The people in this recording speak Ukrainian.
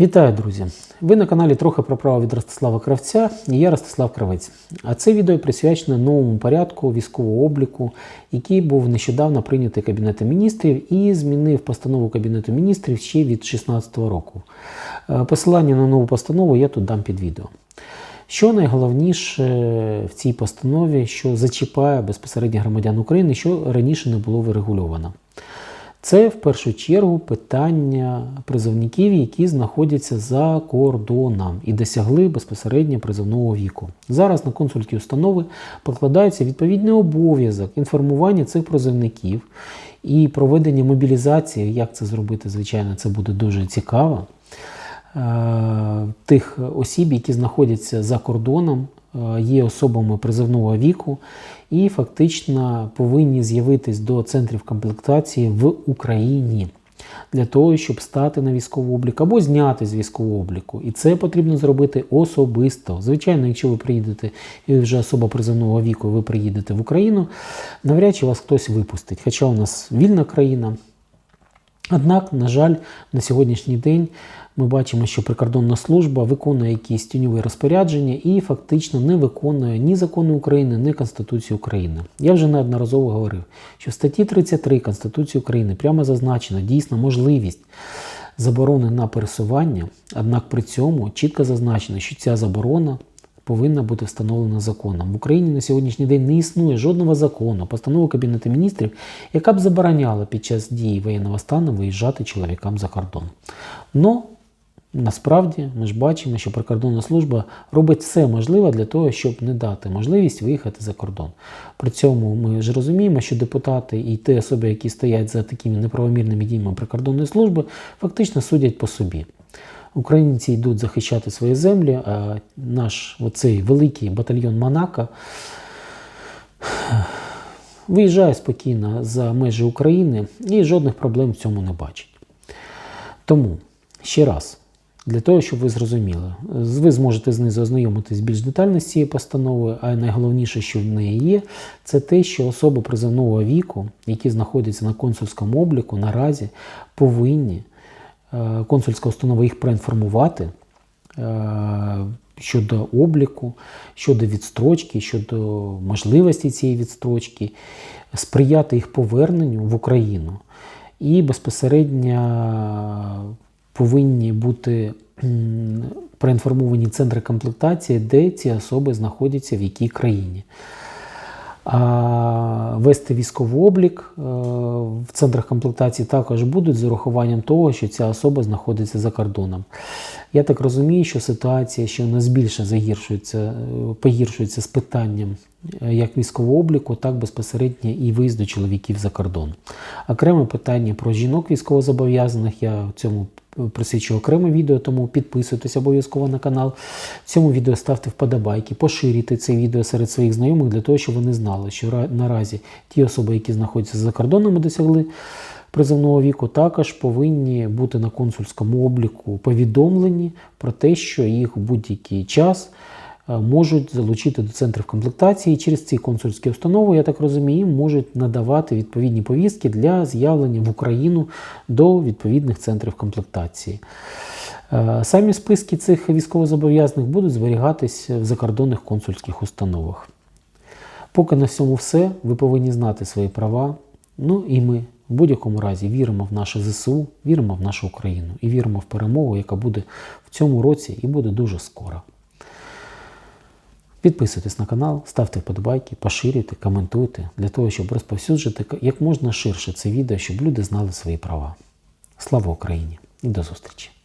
Вітаю, друзі! Ви на каналі трохи про право від Ростислава Кравця і я Ростислав Кравець. А це відео присвячене новому порядку військового обліку, який був нещодавно прийнятий Кабінетом міністрів і змінив постанову Кабінету міністрів ще від 2016 року. Е, Посилання на нову постанову я тут дам під відео. Що найголовніше в цій постанові, що зачіпає безпосередньо громадян України, що раніше не було врегульовано? Це в першу чергу питання призовників, які знаходяться за кордоном і досягли безпосередньо призовного віку. Зараз на консульські установи покладається відповідний обов'язок інформування цих призовників і проведення мобілізації. Як це зробити, звичайно, це буде дуже цікаво. Е, Тих осіб, які знаходяться за кордоном, є особами призовного віку і фактично повинні з'явитись до центрів комплектації в Україні для того, щоб стати на військовий облік або зняти з військового обліку. І це потрібно зробити особисто. Звичайно, якщо ви приїдете і ви вже особа призовного віку, ви приїдете в Україну, навряд чи вас хтось випустить. Хоча у нас вільна країна. Однак, на жаль, на сьогоднішній день ми бачимо, що прикордонна служба виконує якісь тіньові розпорядження і фактично не виконує ні закони України, ні Конституції України. Я вже неодноразово говорив, що в статті 33 Конституції України прямо зазначена дійсна можливість заборони на пересування, однак при цьому чітко зазначено, що ця заборона повинна бути встановлена законом. В Україні на сьогоднішній день не існує жодного закону, постанови Кабінету міністрів, яка б забороняла під час дії воєнного стану виїжджати чоловікам за кордон. Но насправді ми ж бачимо, що прикордонна служба робить все можливе для того, щоб не дати можливість виїхати за кордон. При цьому ми ж розуміємо, що депутати і ті особи, які стоять за такими неправомірними діями прикордонної служби, фактично судять по собі. Українці йдуть захищати свої землі, а наш оцей великий батальйон Монако виїжджає спокійно за межі України і жодних проблем в цьому не бачить. Тому ще раз, для того, щоб ви зрозуміли, ви зможете знизу ознайомитись більш детально з цією постановою, а найголовніше, що в неї є, це те, що особи призовного віку, які знаходяться на консульському обліку, наразі повинні консульська установа їх проінформувати е, щодо обліку, щодо відстрочки, щодо можливості цієї відстрочки, сприяти їх поверненню в Україну і безпосередньо повинні бути проінформовані центри комплектації, де ці особи знаходяться в якій країні. Вести військовий облік е, в центрах комплектації також будуть з урахуванням того, що ця особа знаходиться за кордоном. Я так розумію, що ситуація, що у нас більше загіршується, е, погіршується з питанням е, як військового обліку, так безпосередньо і виїзду чоловіків за кордон. Окреме питання про жінок військовозобов'язаних. Я в цьому присвячу окреме відео, тому підписуйтесь обов'язково на канал. Цьому відео ставте вподобайки, поширюйте це відео серед своїх знайомих для того, щоб вони знали, що наразі ті особи, які знаходяться за кордоном і досягли призовного віку, також повинні бути на консульському обліку повідомлені про те, що їх в будь-який час можуть залучити до центрів комплектації. Через ці консульські установи, я так розумію, можуть надавати відповідні повістки для з'явлення в Україну до відповідних центрів комплектації. Е, Самі списки цих військовозобов'язаних будуть зберігатись в закордонних консульських установах. Поки на всьому все, ви повинні знати свої права. Ну і ми в будь-якому разі віримо в наше ЗСУ, віримо в нашу Україну і віримо в перемогу, яка буде в цьому році і буде дуже скоро. Підписуйтесь на канал, ставте вподобайки, поширюйте, коментуйте для того, щоб розповсюджити як можна ширше це відео, щоб люди знали свої права. Слава Україні і до зустрічі!